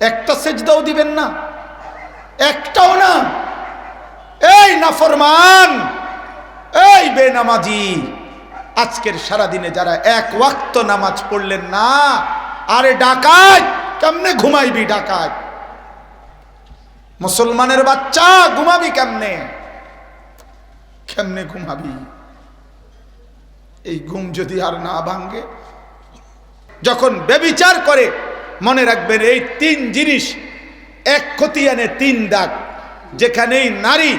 একটা সেজদাও দিবেন না, একটাও না। এই নাফরমান, এই বেনামাজি, আজকের সারাদিনে যারা এক ওয়াক্ত নামাজ পড়লেন না, আরে ডাকাত, কেমনে ঘুমাইবি ডাকায় মুসলমানের বাচ্চা, ঘুমাবি কেমনে? কেমনে ঘুমাবি? এই ঘুম যদি আর না ভাঙ্গে যখন বেবিচার করে মনে রাখবেন, এই তিন জিনিস এক খতিয়ানে তিন দাগ। যেখানেই নারী,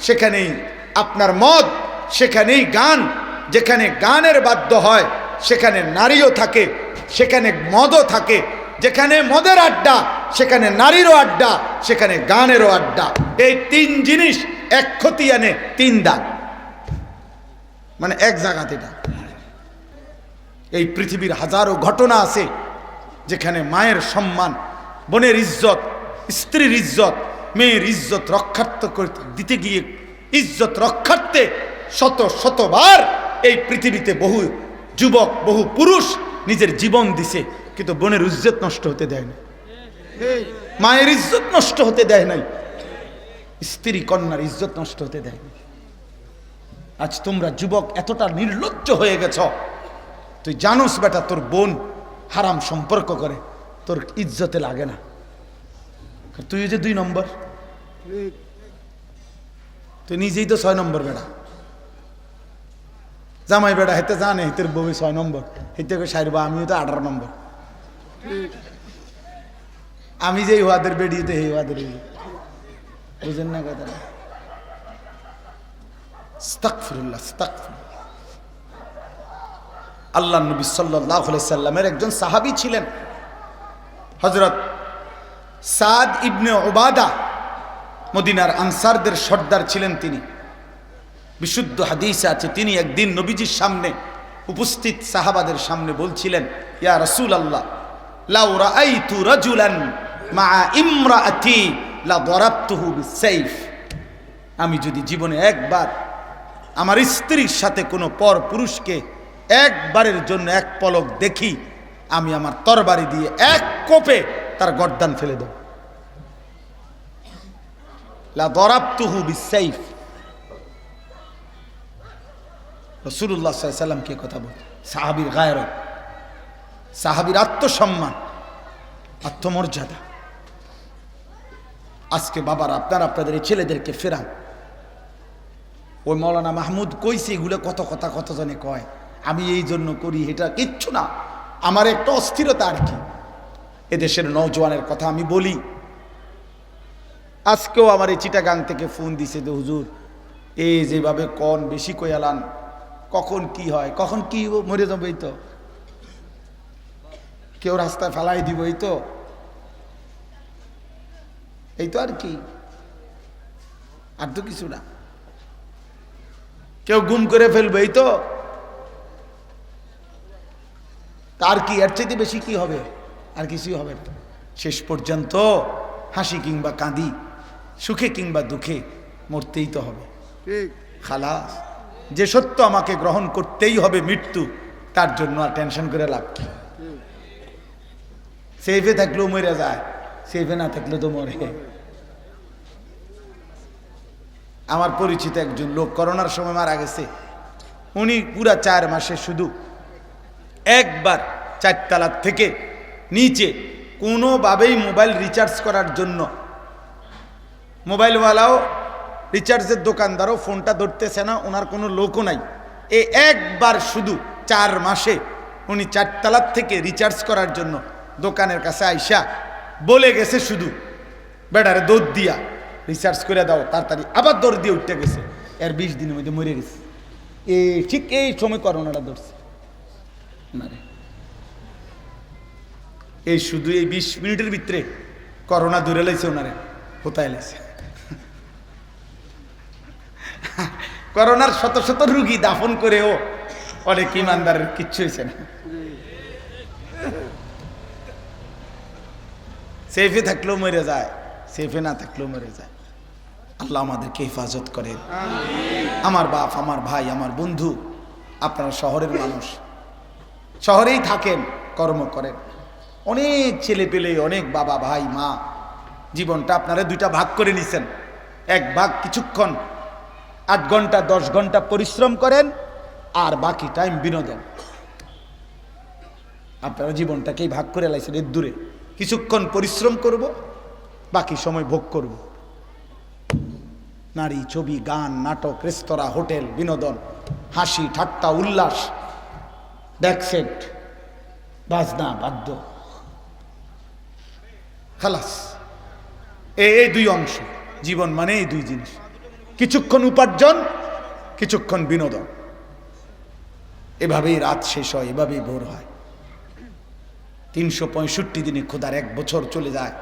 সেখানেই আপনার মদ, সেখানেই গান। যেখানে গানের বাদ্য হয়, সেখানে নারীও থাকে, সেখানে মদও থাকে। যেখানে মদের আড্ডা, সেখানে নারীরও আড্ডা, সেখানে গানেরও আড্ডা। এই তিন জিনিস এক খতিয়ানে তিন দাগ। মানে এক জায়গাতে এই পৃথিবীর হাজারো ঘটনা আছে যেখানে মায়ের সম্মান বোনের ইজ্জত স্ত্রীর ইজ্জত মেয়ের ইজ্জত রক্ষার্থ করতে দিতে গিয়ে ইজ্জত রক্ষার্থে শত শতবার এই পৃথিবীতে বহু যুবক বহু পুরুষ নিজের জীবন দিছে কিন্তু বোনের ইজ্জত নষ্ট হতে দেয় না মায়ের ইজ্জত নষ্ট হতে দেয় নাই। স্ত্রী কন্যার ইজ্জত নষ্ট হতে দেয় না আজ তোমরা যুবক এতটা নির্লজ্জ হয়ে গেছ। তুই জানোস বেটা তোর বোন হারাম সম্পর্ক করে তোর ইজ্জতে লাগে না। তুই যে দুই নম্বর তুই নিজেই তো ছয় নম্বর বেড়া। জামাই বেড়া হেতে জানে হেতের বউ ছয় নম্বর হেতে সারবা আমিও তো আঠারো নম্বর। আমি যে ওয়াদের বেরিয়ে তো হে ওয়াদের বুঝেন না কথাটা? আস্তাগফিরুল্লাহ, আস্তাগফিরুল্লাহ। আল্লাহ নবী সাল্লাহ সাল্লামের একজন সাহাবী ছিলেন। হজরত সাদ ইবনে ওবাদা মদিনার আনসারদের সর্দার ছিলেন তিনি। বিশুদ্ধ হাদিসে আছে, তিনি একদিন নবীজির সামনে উপস্থিত সাহাবাদের সামনে বলছিলেন, ইয়া রসুল আল্লাহ মা ইমরাআতি লা দরাবতুহু বিসাইফ আমি যদি জীবনে একবার আমার স্ত্রীর সাথে কোনো পর পুরুষকে একবারের জন্য এক পলক দেখি, আমি আমার তরবারি দিয়ে এক কোপে তার গর্দান ফেলে দেব। দরাবতুহু বিসাইফ রসুল্লাহ সাল্লাম কে কথা বল? সাহাবির গায়ের সাহাবির আত্মসম্মান, আত্মমর্যাদা। আজকে বাবার, আপনার আপনাদের এই ছেলেদেরকে ফেরান। ওই মৌলানা মাহমুদ কইছে এগুলো কত কথা কত জনে কয়। আমি এই জন্য করি, এটা কিচ্ছু না। আমার একটা অস্থিরতা আর কি। এদেশের নৌজওয়ানের কথা আমি বলি। আজকেও আমার এই চিটাগাং থেকে ফোন দিছে যে, হুজুর এই যেভাবে কন বেশি কয়ালান, কখন কি হয়? কখন কি মরে যাব এই তো? কেউ রাস্তায় ফেলাই দিব এই তো? এই তো আর কি। আর তো কিছু না। কেউ গুম করে ফেলবে এই তো? তার কি এর চাইতে বেশি কি হবে? আর কিছুই হবে না। শেষ পর্যন্ত হাসি কিংবা কাঁদি সুখে কিংবা দুঃখে মরতেই তো হবে। খালাস যে সত্য আমাকে গ্রহণ করতেই হবে মৃত্যু তার জন্য আর টেনশন করে লাভ কি? সেফে থাকলেও মরে যায় সেফে না থাকলে তো মরে। আমার পরিচিত একজন লোক করোনার সময় মারা গেছে। উনি পুরা চার মাসে শুধু একবার চারতলার থেকে নিচে কোনোভাবেই মোবাইল রিচার্জ করার জন্য। মোবাইলওয়ালাও রিচার্জের দোকানদারও ফোনটা ধরতেছে না, ওনার কোনো লোকও নাই। এ একবার শুধু চার মাসে উনি চারতলার থেকে রিচার্জ করার জন্য দোকানের কাছে আইসা বলে গেছে শুধু বেড়ারে দৌড় দিয়া রিচার্জ করে দাও, তাড়াতাড়ি আবার দৌড় দিয়ে উঠতে গেছে। এর বিশ দিনের মধ্যে মরে গেছে। এই ঠিক এই সময় করোনাটা ধরছে। এই শুধু এই বিশ মিনিটের ভিতরে করোনা দূরে লাইছে ওনারে কোথায় লাইছে। করোনার শত শত রুগী দাফন করেও অনেক ইমানদারের কিচ্ছু হয়েছে না। সেফে থাকলেও মরে যায় সেফে না থাকলেও মরে যায়। আল্লাহ আমাদেরকে হেফাজত করেন। আমার বাপ আমার ভাই আমার বন্ধু আপনারা শহরের মানুষ শহরেই থাকেন, কর্ম করেন। অনেক ছেলে পেলে, অনেক বাবা, ভাই, মা, জীবনটা আপনারা দুইটা ভাগ করে নিছেন। এক ভাগ কিছুক্ষণ, আট ঘণ্টা, দশ ঘণ্টা পরিশ্রম করেন, আর বাকি টাইম বিনোদন। আপনারা জীবনটাকেই ভাগ করে লাইছেন এর দূরে। কিছুক্ষণ পরিশ্রম করব, বাকি সময় ভোগ করব। নারী ছবি, গান, নাটক, রেস্তোরাঁ, হোটেল, বিনোদন, হাসি, ঠাট্টা, উল্লাস ব্যাকসেট বাজনা, বাদ্য। খালাস। এই দুই অংশ। জীবন মানে এই দুই জিনিস। কিছুক্ষণ উপার্জন, কিছুক্ষণ বিনোদন। এভাবেই রাত শেষ হয়, এভাবেই ভোর হয়। তিনশো পঁয়ষট্টি দিনে খোদার এক বছর চলে যায়।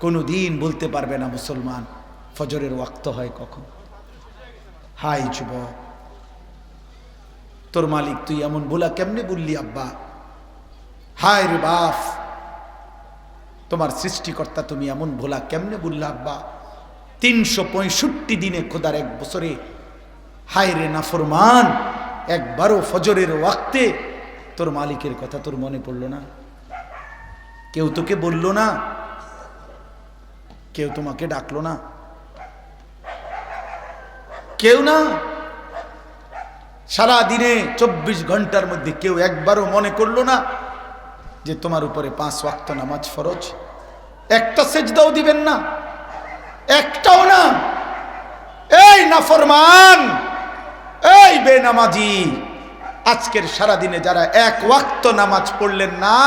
কোনো দিন বলতে পারবে না মুসলমান, ফজরের ওয়াক্ত হয় কখন। হাই যুবক তোর মালিক, তুই এমন বলা কেমনে বললি, আব্বা? হায় রে বাপ! তোমার সৃষ্টিকর্তা তুমি এমন ভোলা কেমনে বললা, আব্বা? তিনশো পঁয়ষট্টি দিনে খোদার এক বছরে, হায় রে নাফরমান, একবারও ফজরের ওয়াক্তে তোর মালিকের কথা তোর মনে পড়ল না? কেউ তোকে বলল না? কেউ তোমাকে ডাকলো না? কেউ না? সারা দিনে চব্বিশ ঘণ্টার মধ্যে কেউ একবারও মনে করল না যে তোমার উপরে পাঁচ ওয়াক্ত নামাজ ফরজ। একটা সেজদাও দিবেন না, একটাও না। এই নাফরমান, এই বেনামাজি, আজকের সারা দিনে যারা এক ওয়াক্ত নামাজ পড়লেন না,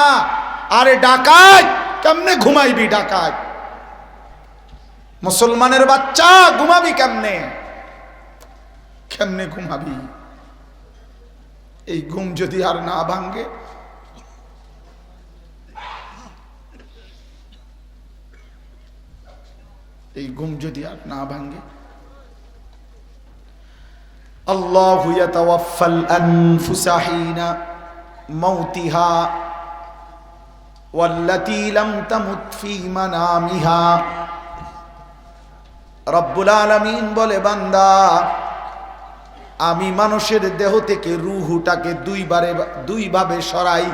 আরে ডাকায় কেমনে ঘুমাইবি ডাকায় মুসলমানের বাচ্চা, ঘুমাবি কেমনে? কেমনে ঘুমাবি? এই ঘুম যদি আর না ভাঙ্গে এই ঘুম যদি আর না ভাঙ্গে আল্লাহু ইয়াতাওয়াফাল আনফুসা হিনা মাউতিহা والتي لم تمت في منامها রব্বুল আলামিন বলে বান্দা আমি মানুষের দেহ থেকে রুহুটাকে দুইবারে, দুইভাবে সরাই।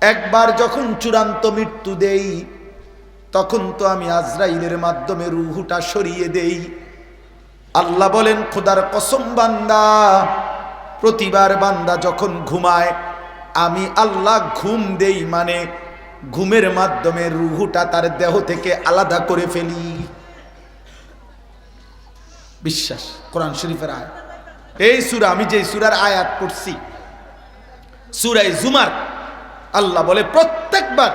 একবার যখন চূড়ান্ত মৃত্যু দেই, তখন তো আমি আজরাইলের মাধ্যমে রুহুটা সরিয়ে দেই। আল্লাহ বলেন, খোদার কসম বান্দা, প্রতিবার বান্দা যখন ঘুমায়, আমি আল্লাহ ঘুম দেই মানে ঘুমের মাধ্যমে রুহুটা তার দেহ থেকে আলাদা করে ফেলি। বিশ্বাস। কোরআন শরীফের আয়াত। এই সুরা, আমি যে সুরার আয়াত পড়ছি সুরাই জুমার, আল্লাহ বলে, প্রত্যেকবার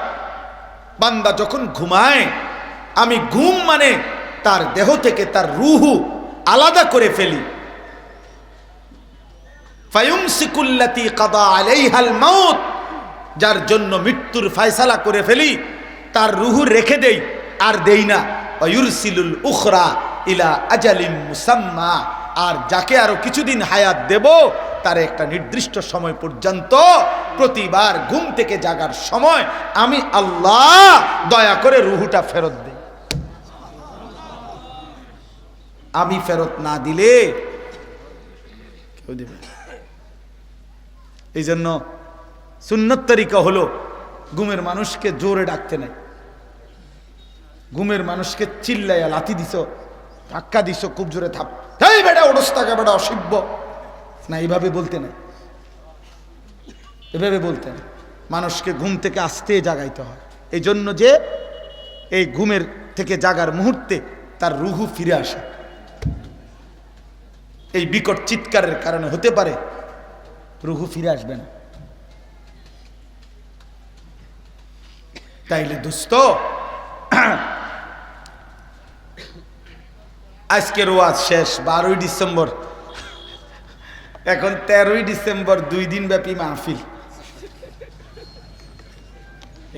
বান্দা যখন ঘুমায়, আমি ঘুম মানে তার দেহ থেকে তার রুহু আলাদা করে ফেলি। যার জন্য মৃত্যুর ফায়সালা করে ফেলি, তার রুহু রেখে দেই, আর দেই না। উখরা ইলা আজালিম মুসাম্মা। আর যাকে আরও কিছুদিন হায়াত দেব, তার একটা নির্দিষ্ট সময় পর্যন্ত প্রতিবার ঘুম থেকে জাগার সময় আমি আল্লাহ দয়া করে রুহুটা ফেরত দেই। আমি ফেরত না দিলে কেউ দেবে এই জন্য সুন্নত তরিকা হলো ঘুমের মানুষকে জোরে ডাকতে নাই। ঘুমের মানুষকে চিল্লাইয়া লাথি দিছ। ধাক্কা দিছ, খুব জোরে থাপ। এই বেটা, ওডস বেটা, অসিব্য। না, এইভাবে বলতে নাই। এভাবে বলতে নাই। মানুষকে ঘুম থেকে আসতে জাগাইতে হয়। এই জন্য যে এই ঘুমের থেকে জাগার মুহূর্তে তার রুহু ফিরে আসে। এই বিকট চিৎকারের কারণে হতে পারে রুহু ফিরে আসবে না। তাইলে দোস্ত আজকের ওয়াজ শেষ, বারোই ডিসেম্বর। এখন তেরোই ডিসেম্বর, দুই দিন ব্যাপী মাহফিল।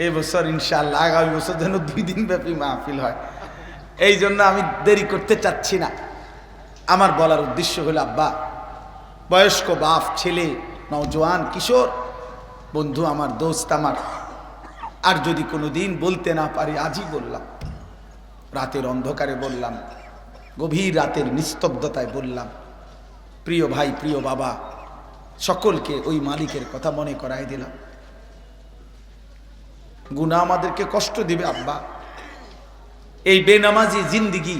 এই বছর ইনশাল্লাহ আগামী বছর যেন দুই দিন ব্যাপী মাহফিল হয়। এই জন্য আমি দেরি করতে চাচ্ছি না। আমার বলার উদ্দেশ্য হলো, আব্বা, বয়স্ক বাপ, ছেলে, নওজোয়ান, কিশোর, বন্ধু আমার, দোস্ত আমার, আর যদি কোনো দিন বলতে না পারি, আজই বললাম। রাতের অন্ধকারে বললাম গভীর রাতের নিস্তব্ধতায় বললাম, প্রিয় ভাই, প্রিয় বাবা, সকলকে ওই মালিকের কথা মনে করাই দিলাম। গুণা আমাদেরকে কষ্ট দিবে আব্বা। এই বেনামাজি জিন্দিগি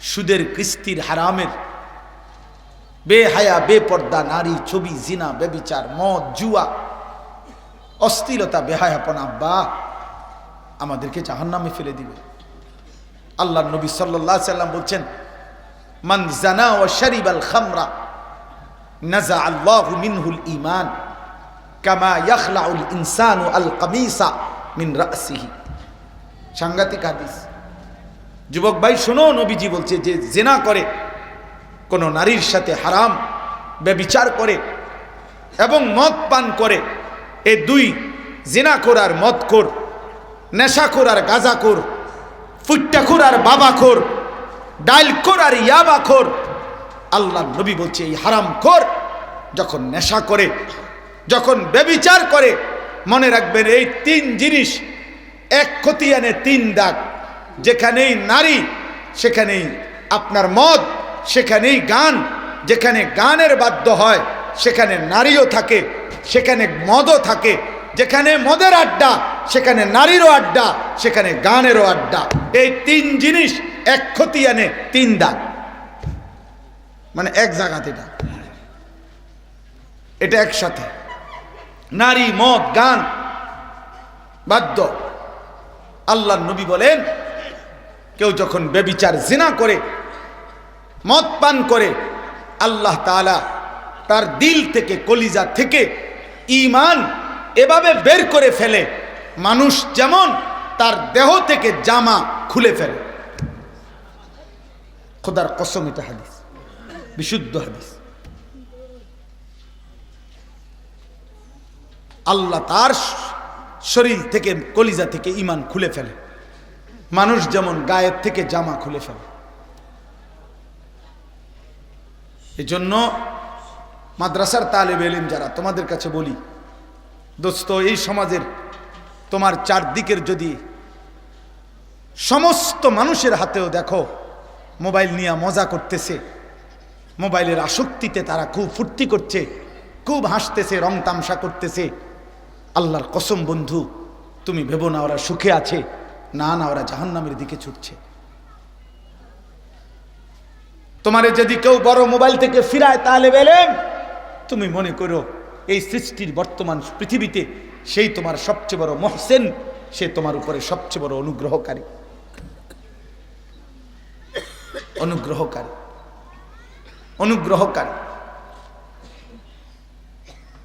সুদের কিস্তির হারামের বেহায়া, বেপর্দা, নারী, ছবি, জিনা, বেবিচার, মদ, জুয়া, অস্থিরতা, বেহায়াপন আব্বা আমাদেরকে জাহান্নামে ফেলে দিবে। আল্লাহ নবী সাল্লাহ সাল্লাম বলছেন, মান জানা ও শরিব আল খামরা, নাজা আল্লাহ মিনহুল ইমান কামা ইয়াখলাউল ইনসানু আল কামিসা মিন রাসিহি। সাংঘাতিক হাদিস। যুবক ভাই, শোনো, নবীজি বলছে যে জেনা করে, কোনো নারীর সাথে হারাম, ব্যবিচার করে এবং মদ পান করে, এ দুই জেনাখোর আর নেশা নেশাখোর আর গাঁজাখোর ফুট্টাখোর আর বাবাখোর ডাইলখোর আর ইয়াবাখোর। আল্লাহ নবী বলছে, এই হারাম খোর যখন নেশা করে, যখন ব্যবিচার করে, মনে রাখবেন এই তিন জিনিস, এক খতিয়ানে তিন দাগ। যেখানেই নারী, সেখানেই আপনার মদ, সেখানেই গান, যেখানে গানের বাদ্য হয়, সেখানে নারীও থাকে, সেখানে মদও থাকে যেখানে মদের আড্ডা, সেখানে নারীরও আড্ডা, সেখানে গানেরও আড্ডা। এই তিন জিনিস এক খতিয়ানে তিন দাগ। মানে এক জায়গাতে এটা। এটা একসাথে। নারী, মদ, গান। বাদ্য আল্লাহ নবী বলেন, কেউ যখন বেবিচার জিনা করে, মদ পান করে, আল্লাহ তাআলা তার দিল থেকে, কলিজা থেকে ইমান এভাবে বের করে ফেলে। মানুষ যেমন তার দেহ থেকে জামা খুলে ফেলে। খোদার কসম এটা হাদিস। বিশুদ্ধ হাদিস। আল্লাহ তার শরীর থেকে, কলিজা থেকে ইমান খুলে ফেলে। মানুষ যেমন গায়ের থেকে জামা খুলে ফেলে। এজন্য মাদ্রাসার তালেব এলেন যারা, তোমাদের কাছে বলি দোস্ত, এই সমাজের তোমার চারদিকের যদি সমস্ত মানুষের হাতেও দেখো, মোবাইল নিয়ে মজা করতেছে, মোবাইলের আসক্তিতে তারা খুব ফুর্তি করছে, খুব হাসতেছে, রং তামসা করতেছে। আল্লাহর কসম বন্ধু, তুমি ভেবো না ওরা সুখে আছে, না না, ওরা জাহান্নামের দিকে ছুটছে। তোমারে যদি কেউ বড় মোবাইল থেকে ফিরায়, তাহলে বেলেন তুমি মনে করো এই সৃষ্টির বর্তমান পৃথিবীতে সেই তোমার সবচেয়ে বড় মহসেন, সে তোমার উপরে সবচেয়ে বড় অনুগ্রহকারী। অনুগ্রহকারী। অনুগ্রহকারী।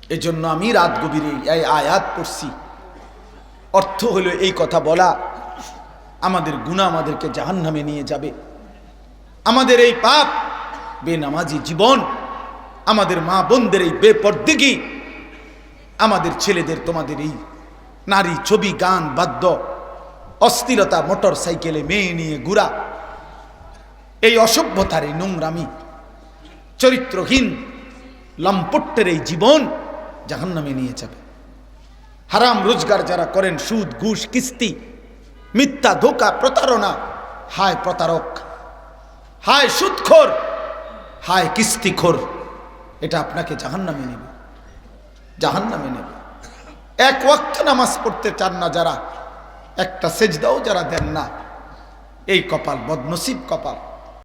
এজন্য আমি রাত গভীরে এই আয়াত পড়ছি। অর্থ হলো এই কথা বলা, আমাদের গুণা আমাদেরকে জাহান নামে নিয়ে যাবে। আমাদের এই পাপ বেনামাজি জীবন আমাদের মা বোনদের এই বেপর্দিগি, আমাদের ছেলেদের তোমাদের এই নারী ছবি, গান, বাদ্য, অস্থিরতা, মোটর সাইকেলে মেয়ে নিয়ে ঘুরা, এই অসভ্যতার এই নোংরামি, চরিত্রহীন, লম্পট্টের এই জীবন জাহান্নামে নিয়ে যাবে। হারাম রোজগার যারা করেন, সুদ, ঘুষ, কিস্তি, মিথ্যা, ধোকা, প্রতারণা, হায় প্রতারক, হায় সুদখোর, হায় কিস্তিখোর। এটা আপনাকে জাহান জাহান্নামে নেবে। জাহান্নামে নেবে। এক ওয়াক্ত নামাজ পড়তে চান না যারা, একটা সেজদাও যারা দেন না, এই কপাল বদনসিব কপাল।